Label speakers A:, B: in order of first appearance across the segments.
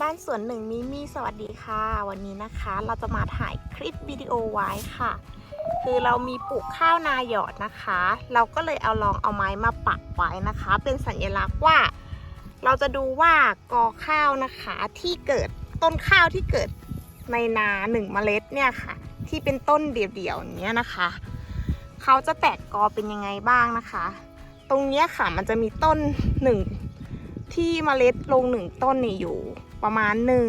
A: บ้านสวนหนึ่งมิมี่สวัสดีค่ะ วันนี้นะคะ เราจะมาถ่ายคลิปวิดีโอไว้ค่ะ คือเรามีปลูกข้าวนาหยอดนะคะ เราก็เลยเอาลองเอาไม้มาปักไว้นะคะ เป็นสัญลักษณ์ว่า เราจะดูว่ากอข้าวนะคะที่เกิดต้นข้าวที่เกิดในนาหนึ่งเมล็ดเนี่ยค่ะ ที่เป็นต้นเดี่ยวๆอย่างเนี้ยนะคะเขาจะแตกกอเป็นยังไงบ้างนะคะ ตรงเนี้ยค่ะมันจะมีต้นหนึ่ง ที่มเมล็ดลงหนึ่งต้นนี่อยู่ประมาณหนึ่ง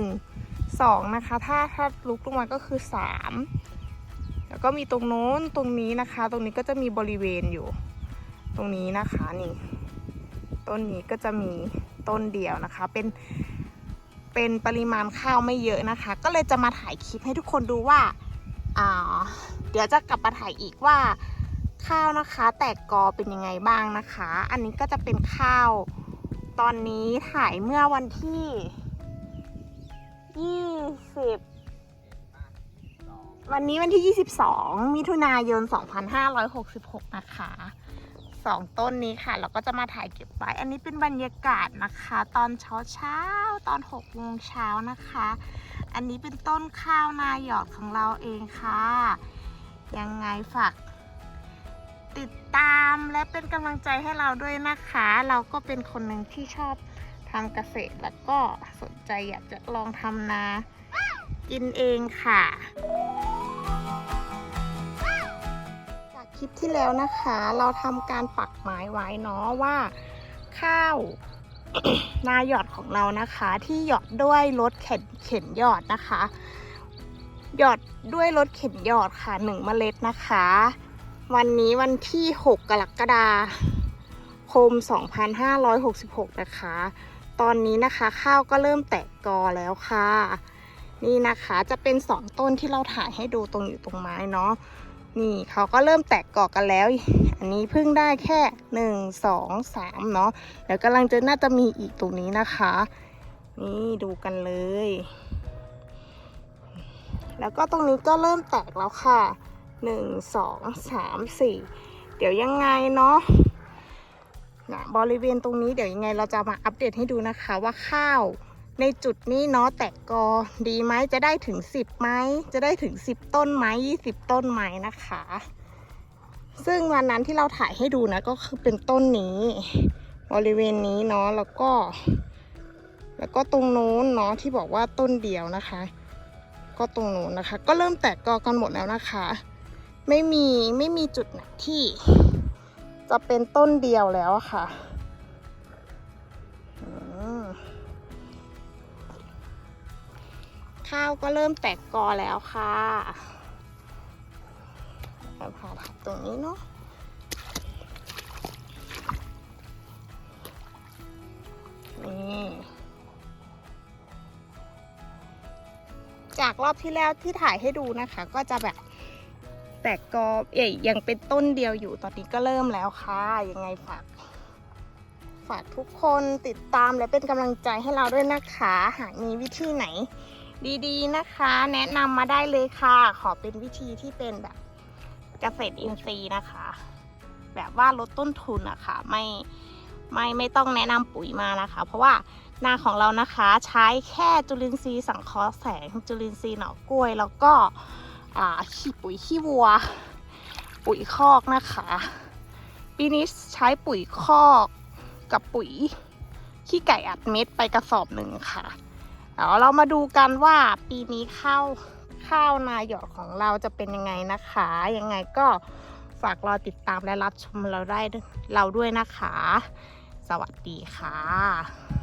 A: สองนะคะ ถ้าถ้าลุกลงมาก็คือสามแล้วก็มีตรงโน้นตรงนี้นะคะ ตรงนี้ก็จะมีบริเวณอยู่ ตรงนี้นะคะนี่ ต้นนี้ก็จะมีต้นเดียวนะคะ เป็นเป็นปริมาณข้าวไม่เยอะนะคะ ก็เลยจะมาถ่ายคลิปให้ทุกคนดูว่าอ่าเดี๋ยวจะกลับมาถ่ายอีกว่าข้าวนะคะ แตกกอเป็นยังไงบ้างนะคะ อันนี้ก็จะเป็นข้าว ตอนนี้ถ่ายเมื่อวันที่ 20 วันนี้วันที่ 22 มิถุนายน 2566 นะคะสองต้นนี้ค่ะ เราก็จะมาถ่ายเก็บไว้ อันนี้เป็นบรรยากาศนะคะ ตอนเช้าเช้าตอน6โมงเช้านะคะ อันนี้เป็นต้นข้าวนาหยอดของเราเองค่ะ ยังไงฝาก ติดตามและเป็นกำลังใจให้เราด้วยนะคะ เราก็เป็นคนหนึ่งที่ชอบทำเกษตรแล้วก็สนใจอยากจะลองทำนากินเองค่ะ จากคลิปที่แล้วนะคะ เราทำการปักไม้ไว้เนาะว่าข้าวนาหยอดของเรานะคะ ที่หยอดด้วยรถเข็นเข็นหยอดนะคะ หยอดด้วยรถเข็นหยอดค่ะหนึ่งเมล็ดนะคะ วันนี้วันที่ 6 กรกฎาคม 2566 นะคะ ตอนนี้นะคะข้าวก็เริ่มแตกกอแล้วค่ะ นี่นะคะจะเป็น 2 ต้นที่เราถ่ายให้ดูตรงอยู่ตรงไม้เนาะ นี่เขาก็เริ่มแตกกอกันแล้ว อันนี้เพิ่งได้แค่ 1 2 3 เนาะ เดี๋ยวกำลังจะน่าจะมีอีกตรงนี้นะคะ นี่ดูกันเลย แล้วก็ตรงนี้ก็เริ่มแตกแล้วค่ะ หนึ่งสองสามสี่เดี๋ยวยังไงเนาะนะบริเวณตรงนี้เดี๋ยวยังไงเราจะมาอัปเดตให้ดูนะคะว่าข้าวในจุดนี้เนาะแตกกอดีไหมจะได้ถึงสิบไหมจะได้ถึงสิบต้นไหมยี่สิบต้นไหมนะคะ ซึ่งวันนั้นที่เราถ่ายให้ดูนะก็คือเป็นต้นนี้ บริเวณนี้เนาะแล้วก็ แล้วก็ตรงโน้นเนาะที่บอกว่าต้นเดียวนะคะ ก็ตรงโน้นนะคะ ก็เริ่มแตกกอกันหมดแล้วนะคะ ไม่มีไม่มีจุดไหนที่ จะเป็นต้นเดียวแล้วค่ะข้าวก็เริ่มแตกกอแล้วค่ะเราผ่าทับตรงนี้เนาะนี่จากรอบที่แล้วที่ถ่ายให้ดูนะคะ ก็จะแบบ แตกกอเอ่ยยังเป็นต้นเดียวอยู่ตอนนี้ก็เริ่มแล้วค่ะยังไงฝาก ฝากทุกคนติดตามและเป็นกำลังใจให้เราด้วยนะคะ หากมีวิธีไหน ดีๆนะคะ แนะนำมาได้เลยค่ะ ขอเป็นวิธีที่เป็นแบบเกษตรอินทรีย์นะคะ แบบว่าลดต้นทุนนะคะไม่ไม่ไม่ต้องแนะนำปุ๋ยมานะคะ เพราะว่านาของเรานะคะใช้แค่จุลินทรีย์สังเคราะห์แสงจุลินทรีย์หน่อกล้วย แล้วก็ อ่าขี้ปุ๋ยขี้วัว ปุ๋ยคอกนะคะ ปีนี้ใช้ปุ๋ยคอกกับปุ๋ยขี้ไก่อัดเม็ดไปกระสอบหนึ่งค่ะเดี๋ยวเรามาดูกันว่าปีนี้ข้าวข้าวนาหยอดของเราจะเป็นยังไงนะคะ ยังไงก็ฝากรอติดตามและรับชมเราได้เราด้วยนะคะ สวัสดีค่ะ